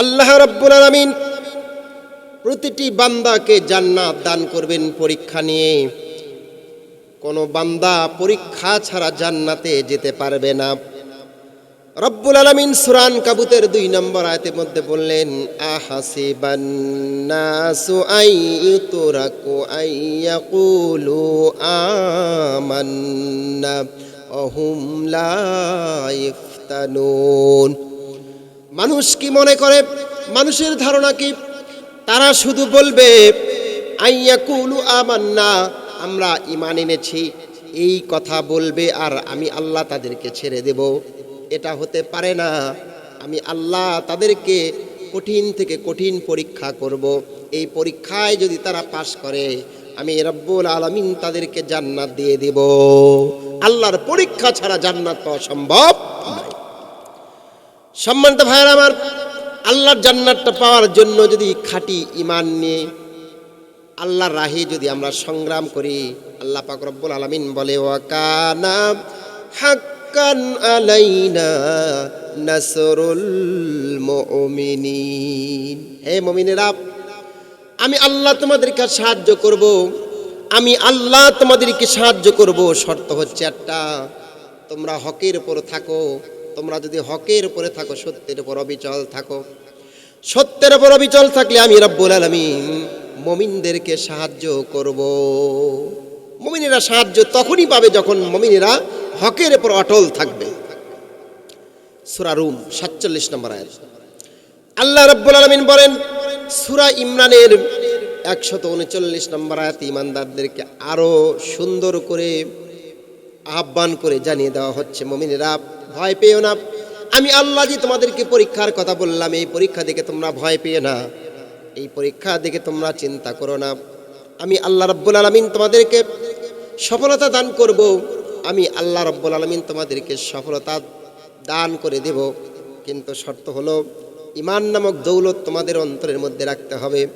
আল্লাহ রব্বুল আলামিন প্রতিটি বান্দাকে জান্নাত দান করবেন পরীক্ষা নিয়ে। কোনো বান্দা পরীক্ষা ছাড়া জান্নাতে যেতে পারবে না। রব্বুল আলামিন সুরান কাবুতের দুই নম্বর আয়াতের মধ্যে বললেন, আহাসিবান নাসু আইয়ুতরাকু আইয়াকুলু আমান্না, অহুম লা ইফতানুন। মানুষ কি মনে করে? মানুষের ধারণা কি? তারা শুধু বলবে আইয়া আইয়াকুলু আমান্না, আমরা ইমান এনেছি। এই কথা বলবে আর আমি আল্লাহ তাদেরকে ছেড়ে দেব। এটা হতে পারে না। আমি আল্লাহ তাদেরকে কঠিন থেকে কঠিন পরীক্ষা করব। এই পরীক্ষায় যদি তারা পাশ করে, আমি রব্বুল আলমিন তাদেরকে জান্নাত দিয়ে দেব। আল্লাহর পরীক্ষা ছাড়া জান্নাত পাওয়া সম্ভব নয়। সম্মানিত ভাইয়ের আমার, আল্লাহর জান্নাতটা পাওয়ার জন্য যদি খাঁটি ইমান নিয়ে, আল্লাহর রাহে যদি আমরা সংগ্রাম করি, আল্লাহ পাক রব্বুল আলামিন বলে ওয়াকানা হাক্কান আলাইনা নাসরুল মুমিনিন। হে মুমিনেরা, আমি আল্লাহ তোমাদেরকে সাহায্য করব, আমি আল্লাহ তোমাদেরকে সাহায্য করব, শর্ত হচ্ছে একটা, তোমরা হকের উপর থাকো তোমরা যদি হকের উপরে থাকো, সত্যের উপর অবিচল থাকো। সত্যের উপর অবিচল থাকলে আমি রব্বুল আলামিন মমিনদেরকে সাহায্য করব। মমিনেরা সাহায্য তখনই পাবে যখন মমিনেরা হকের উপর অটল থাকবে। সুরা রুম সাতচল্লিশ নম্বর আয়াত। আল্লাহ রব্বুল আলমিন বলেন, সুরা ইমরানের একশত উনচল্লিশ নম্বর আয়াত ইমানদারদেরকে আরও সুন্দর করে আহ্বান করে জানিয়ে দেওয়া হচ্ছে, মমিনেরা ভয় পেও না। আমি আল্লাহ যে তোমাদেরকে পরীক্ষার কথা বললাম, এই পরীক্ষা দেখে তোমরা ভয় পেয়ে না। এই পরীক্ষা দেখে তোমরা চিন্তা করো না। আমি আল্লাহ রব্বুল আলমিন তোমাদেরকে সফলতা দান করব। আমি আল্লাহ রব্বুল আলমিন তোমাদেরকে সফলতা দান করে দেব। কিন্তু শর্ত হলো ইমান নামক দৌলত তোমাদের অন্তরের মধ্যে রাখতে হবে।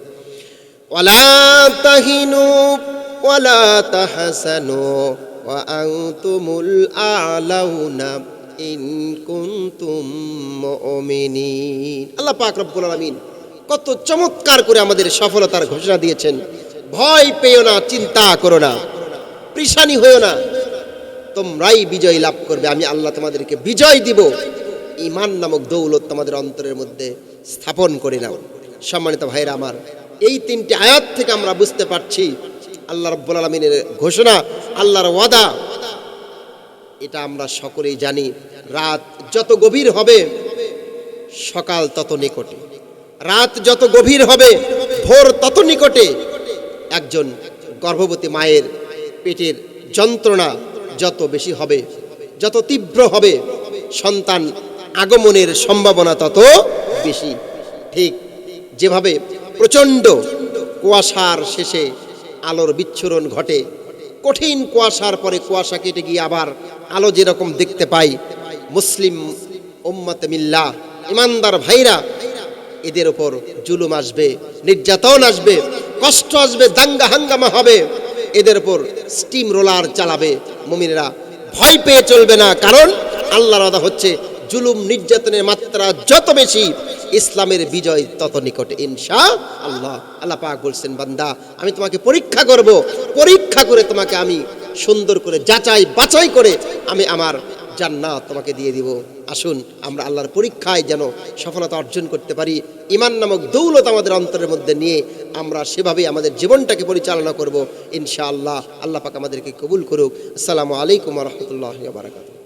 ওয়ালা তাহিনু, ওয়ালা তাহাসানু। আনতুমুল আলাউনা ইন কুনতুম মুমিনিন আল্লাহ পাক রব্বুল আলামিন কত চমৎকার করে আমাদের সফলতার ঘোষণা দিয়েছেন। ভয় পেও না, চিন্তা করো না। পৃশানি হয়েও না। তোমরাই বিজয় লাভ করবে। আমি আল্লাহ তোমাদেরকে বিজয় দিব। ইমান নামক দৌলত তোমাদের অন্তরের মধ্যে স্থাপন করে নাও। সম্মানিত ভাইরা আমার, এই তিনটি আয়াত থেকে আমরা বুঝতে পারছি আল্লাহ রব্বুল আলমিনের ঘোষণা, আল্লাহর ওয়াদা। এটা আমরা সকলেই জানি, রাত যত গভীর হবে, সকাল তত নিকটে। রাত যত গভীর হবে, ভোর তত নিকটে। একজন গর্ভবতী মায়ের পেটের যন্ত্রণা যত বেশি হবে, যত তীব্র হবে, সন্তান আগমনের সম্ভাবনা তত বেশি। ঠিক যেভাবে প্রচণ্ড কুয়াশার শেষে আলোর বিচ্ছুরণ ঘটে। কঠিন কুয়াশার পরে কুয়াশা কেটে গিয়ে আবার আলো যেরকম দেখতে পাই, মুসলিম উম্মতে মিল্লা ইমানদার ভাইরা, এদের ওপর জুলুম আসবে, নির্যাতন আসবে, কষ্ট আসবে, দাঙ্গা হাঙ্গামা হবে, এদের ওপর স্টিম রোলার চালাবে। মুমিনেরা ভয় পেয়ে চলবে না, কারণ আল্লাহর আদা হচ্ছে জুলুম নির্যাতনের মাত্রা যত বেশি, ইসলামের বিজয় তত নিকটে, ইনশা আল্লাহ। আল্লাহ পাক বলছেন, বান্দা, আমি তোমাকে পরীক্ষা করব। পরীক্ষা করে তোমাকে আমি সুন্দর করে যাচাই, বাছাই করে আমি আমার জান্নাত তোমাকে দিয়ে দিব। আসুন, আমরা আল্লাহর পরীক্ষায় যেন সফলতা অর্জন করতে পারি। ইমান নামক দৌলত আমাদের অন্তরের মধ্যে নিয়ে আমরা সেভাবেই আমাদের জীবনটাকে পরিচালনা করব ইনশাআল্লাহ আল্লাহ। পাক আমাদেরকে কবুল করুক। আসসালামু আলাইকুম রহমতুল্লাহ বারাকাতুহ।